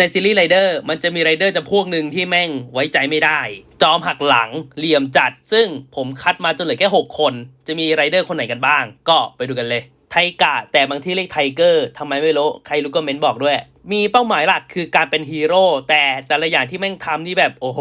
ในซีรีส์ไรเดอร์มันจะมีไรเดอร์จำพวกหนึ่งที่แม่งไว้ใจไม่ได้ จอมหักหลังเหลี่ยมจัด ซึ่งผมคัดมาจนเหลือแค่ 6 คน จะมีไรเดอร์คนไหนกันบ้าง ก็ไปดูกันเลย ไทกะแต่บางที่เรียกไทเกอร์ทำไมไม่รู้ใครรู้ก็เม้นบอกด้วย มีเป้าหมายหลักคือการเป็นฮีโร่แต่แต่ละอย่างที่แม่งทำนี่แบบโอ้โห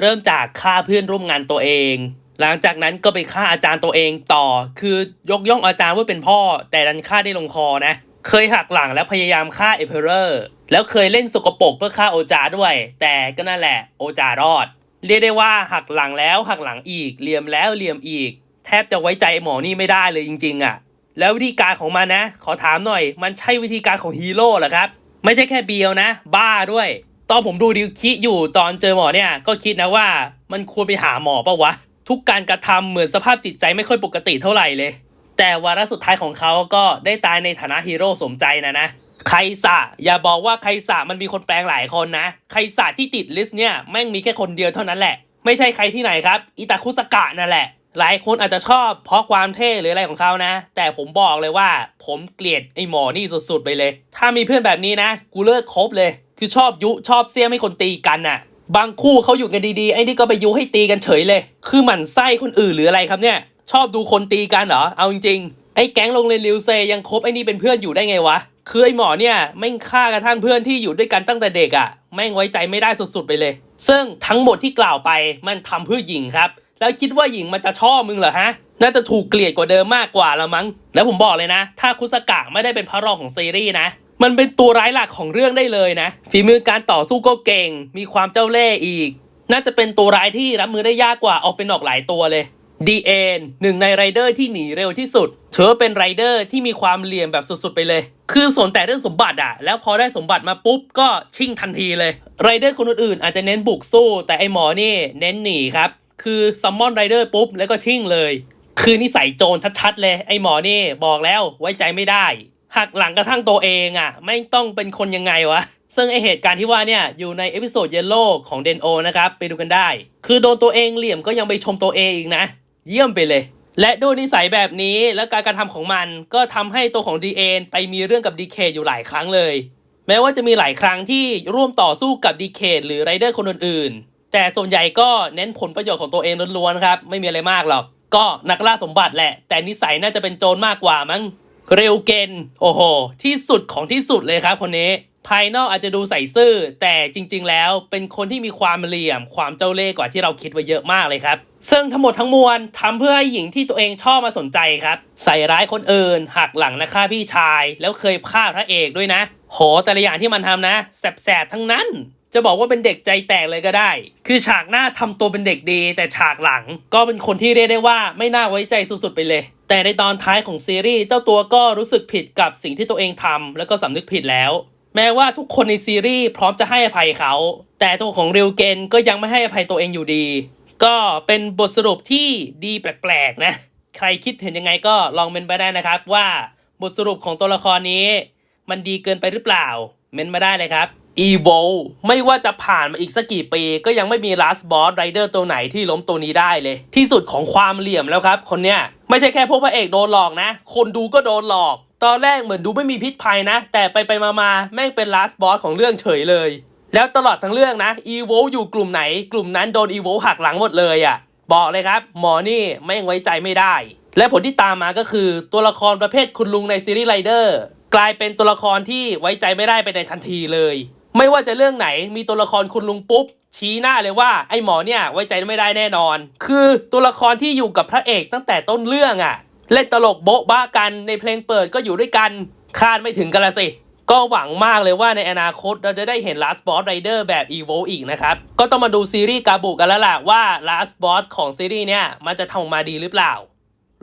เริ่มจากฆ่าเพื่อนร่วมงานตัวเองหลังจากนั้นก็ไปฆ่าอาจารย์ตัวเองต่อ คือยกย่องอาจารย์ว่าเป็นพ่อ แต่ดันฆ่าได้ลงคอนะ เคยหักหลังแล้วพยายามฆ่าเอเพอเรอร์แล้วเคยเล่นสกปรกเพื่อฆ่าโอจาด้วย แต่ก็นั่นแหละโอจารอด เรียกได้ว่าหักหลังแล้วหักหลังอีกเหลี่ยมแล้วเหลี่ยมอีก แทบจะไว้ใจหมอนี่ไม่ได้เลยจริง ๆอะแล้ววิธีการของมันนะ ขอถามหน่อย มันใช่วิธีการของฮีโร่เหรอครับ ไม่ใช่แค่เบียวนะ บ้าด้วย ตอนผมดูดิวคิอยู่ตอนเจอหมอเนี่ยก็คิดนะว่ามันควรไปหาหมอปะวะ ทุกการกระทำเหมือนสภาพจิตใจไม่ค่อยปกติเท่าไหร่เลย แต่วาระสุดท้ายของเขาก็ได้ตายในฐานะฮีโร่สมใจนะนะไคสะอย่าบอกว่าไคสะมันมีคนแปลงหลายคนนะไคสะที่ติดลิสต์เนี่ยแม่งมีแค่คนเดียวเท่านั้นแหละ ไม่ใช่ใครที่ไหนครับอิตาคุสกะนั่นแหละ หลายคนอาจจะชอบเพราะความเท่หรืออะไรของเขานะ แต่ผมบอกเลยว่า ผมเกลียดไอ้หมอนี่สุดๆไปเลย ถ้ามีเพื่อนแบบนี้นะ กูเลิกคบเลย คือชอบยุชอบเสี้ยมให้คนตีกันน่ะ บางคู่เขาอยู่กันดีๆไอ้นี่ก็ไปยุให้ตีกันเฉยเลย คือหมั่นไส้คนอื่นหรืออะไรครับเนี่ย ชอบดูคนตีกันเหรอ เอาจริงๆ ไอ้แก๊งโรงเรียนริวเซยังคบไอ้นี่เป็นเพื่อนอยู่ได้ไงวะ คือไอ้หมอเนี่ยแม่งฆ่ากระทั่งเพื่อนที่อยู่ด้วยกันตั้งแต่เด็กอะ่ะ แม่งไว้ใจไม่ได้สุดๆไปเลย ซึ่งทั้งหมดที่กล่าวไปมันทำเพื่อหญิงครับ แล้วคิดว่าหญิงมันจะชอบมึงเหรอฮะ น่าจะถูกเกลียดกว่าเดิมมากกว่าละมั้ง แล้วผมบอกเลยนะ ถ้าคุสกะไม่ได้เป็นพระรองของซีรีส์นะ มันเป็นตัวร้ายหลักของเรื่องได้เลยนะ ฝีมือการต่อสู้ก็เก่ง มีความเจ้าเล่ห์อีก น่าจะเป็นตัวร้ายที่รับมือได้ยากกว่าออกเป็นออกหลายตัวเลย ดีเอ็นหนึ่งในไรเดอร์ที่หนีเร็วที่สุดถือว่าเป็นไรเดอร์ที่มีความเหลี่ยมแบบสุดๆไปเลย คือสนแต่เรื่องสมบัติอะแล้วพอได้สมบัติมาปุ๊บก็ชิ่งทันทีเลยไรเดอร์คนอื่นๆอาจจะเน้นบุกสู้ แต่ไอหมอนี่เน้นหนีครับ คือซัมมอนไรเดอร์ปุ๊บแล้วก็ชิ่งเลย คือนิสัยโจรชัดๆ เลย ไอหมอนี่บอกแล้วไว้ใจไม่ได้หักหลังกระทั่งตัวเองอะไม่ต้องเป็นคนยังไงวะซึ่งไอเหตุการณ์ที่ว่าเนี่ยอยู่ในเอพิโซดเยลโล่ของเดนโอนะครับไปดูกันได้ คือโดนตัวเองเหลี่ยมก็ยังไปชมตัวเองอีกนะ เยี่ยมไปเลย และด้วยนิสัยแบบนี้และการกระทำของมันก็ทำให้ตัวของดีเอ็นไปมีเรื่องกับดีเคอยู่หลายครั้งเลย แม้ว่าจะมีหลายครั้งที่ร่วมต่อสู้กับดีเคหรือไรเดอร์คนอื่นๆ แต่ส่วนใหญ่ก็เน้นผลประโยชน์ของตัวเองล้วนๆครับไม่มีอะไรมากหรอก ก็นักล่าสมบัติแหละ แต่นิสัยน่าจะเป็นโจรมากกว่ามั้งเร็วเกนโอ้โห ที่สุดของที่สุดเลยครับคนนี้ ภายนอกอาจจะดูใส่ซื่อ แต่จริง ๆ แล้วเป็นคนที่มีความเหลี่ยม ความเจ้าเล่ห์กว่าที่เราคิดไว้เยอะมากเลยครับซึ่งทั้งหมดทั้งมวลทำเพื่อให้หญิงที่ตัวเองชอบมาสนใจครับ ใส่ร้ายคนอื่นหักหลังและฆ่าพี่ชาย แล้วเคยฆ่าพระเอกด้วยนะ โหแต่ละอย่างที่มันทำนะแสบๆทั้งนั้น จะบอกว่าเป็นเด็กใจแตกเลยก็ได้ คือฉากหน้าทำตัวเป็นเด็กดี แต่ฉากหลังก็เป็นคนที่เรียกได้ว่าไม่น่าไว้ใจสุดๆไปเลย แต่ในตอนท้ายของซีรีส์เจ้าตัวก็รู้สึกผิดกับสิ่งที่ตัวเองทำแล้วก็สำนึกผิดแล้ว แม้ว่าทุกคนในซีรีส์พร้อมจะให้อภัยเขา แต่ตัวของริวเกนก็ยังไม่ให้อภัยตัวเองอยู่ดี ก็เป็นบทสรุปที่ดีแปลกๆนะ ใครคิดเห็นยังไงก็ลองเมนไปได้นะครับ ว่าบทสรุปของตัวละครนี้ มันดีเกินไปหรือเปล่า เมนมาได้เลยครับ e v o ไม่ว่าจะผ่านมาอีกสักกี่ปี ก็ยังไม่มี last boss rider ตัวไหนที่ล้มตัวนี้ได้เลย ที่สุดของความเหลี่ยมแล้วครับ คนเนี้ยไม่ใช่แค่พวกพระเอกโดนหลอกนะ คนดูก็โดนหลอก ตอนแรกเหมือนดูไม่มีพิษภัยนะ แต่ไปไปมามาแม่งเป็น last boss ของเรื่องเฉยเลย แล้วตลอดทั้งเรื่องนะ e v o อยู่กลุ่มไหน กลุ่มนั้นโดน e v o หักหลังหมดเลยอะ่ะ บอกเลยครับ หมอนี่แม่งไว้ใจไม่ได้ และผลที่ตามมาก็คือตัวละครประเภทคุณลุงในซีรีส์ไรเดอร์กลายเป็นตัวละครที่ไว้ใจไม่ได้ไปในทันทีเลย ไม่ว่าจะเรื่องไหนมีตัวละครคุณลุงปุ๊บชี้หน้าเลยว่าไอ้หมอเนี่ยไว้ใจไม่ได้แน่นอน คือตัวละครที่อยู่กับพระเอกตั้งแต่ต้นเรื่องอะ่ะ เล่นตลกโบ๊ะบ้ากันในเพลงเปิดก็อยู่ด้วยกันคาดไม่ถึงกันละสิก็หวังมากเลยว่าในอนาคตเราจะได้เห็น Last Boss Rider แบบ Evo อีกนะครับ ก็ต้องมาดูซีรีส์กาบุกันแล้วล่ะว่า Last Boss ของซีรีส์เนี่ย มันจะทำออกมาดีหรือเปล่า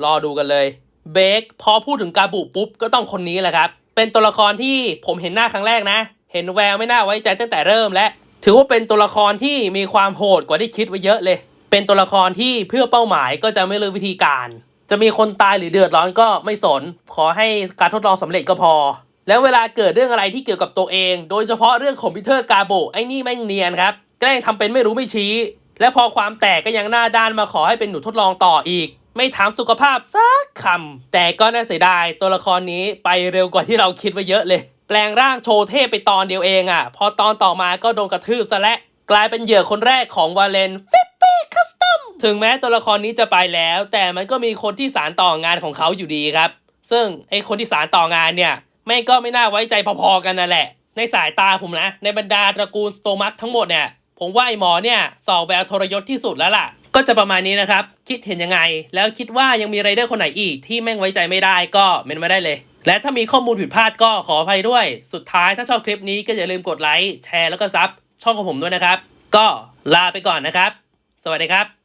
รอดูกันเลย เบคพอพูดถึงกาบุปุ๊บ ก็ต้องคนนี้แหละครับ เป็นตัวละครที่ผมเห็นหน้าครั้งแรกนะ เห็นแววไม่น่าไว้ใจตั้งแต่เริ่มและถือว่าเป็นตัวละครที่มีความโหดกว่าที่คิดไว้เยอะเลย เป็นตัวละครที่เพื่อเป้าหมายก็จะไม่เลือกวิธีการ จะมีคนตายหรือเดือดร้อนก็ไม่สน ขอให้การทดลองสำเร็จก็พอ แล้วเวลาเกิดเรื่องอะไรที่เกี่ยวกับตัวเอง โดยเฉพาะเรื่องคอมพิวเตอร์กาโบไอ้นี่แม่งเนียนครับ แกล้งทำเป็นไม่รู้ไม่ชี้ และพอความแตกก็ยังหน้าด้านมาขอให้เป็นหนูทดลองต่ออีก ไม่ถามสุขภาพสักคำแต่ก็น่าเสียดายตัวละครนี้ไปเร็วกว่าที่เราคิดไว้เยอะเลย แปลงร่างโชว์เทพไปตอนเดียวเองอะ่ะ พอตอนต่อมาก็โดนกระทืบซะและกลายเป็นเหยื่อคนแรกของวาเลนฟิ ถึงแม้ตัวละครนี้จะไปแล้ว แต่มันก็มีคนที่สารต่องานของเขาอยู่ดีครับ ซึ่งไอคนที่สารต่องานเนี่ยแม่ก็ไม่น่าไว้ใจพอๆกันนั่นแหละ ในสายตาผมนะ ในบรรดาตระกูลสโตมัสทั้งหมดเนี่ยผมว่าไอหมอเนี่ยสอบแววทรยศที่สุดแล้วล่ะ ก็จะประมาณนี้นะครับ คิดเห็นยังไง แล้วคิดว่ายังมีไรเดอร์คนไหนอีกที่แม่งไว้ใจไม่ได้ก็เมนมาได้เลย และถ้ามีข้อมูลผิดพลาดก็ขออภัยด้วย สุดท้ายถ้าชอบคลิปนี้ก็อย่าลืมกดไลค์แชร์แล้วก็ซับช่องของผมด้วยนะครับ ก็ลาไปก่อนนะครับ สวัสดีครับ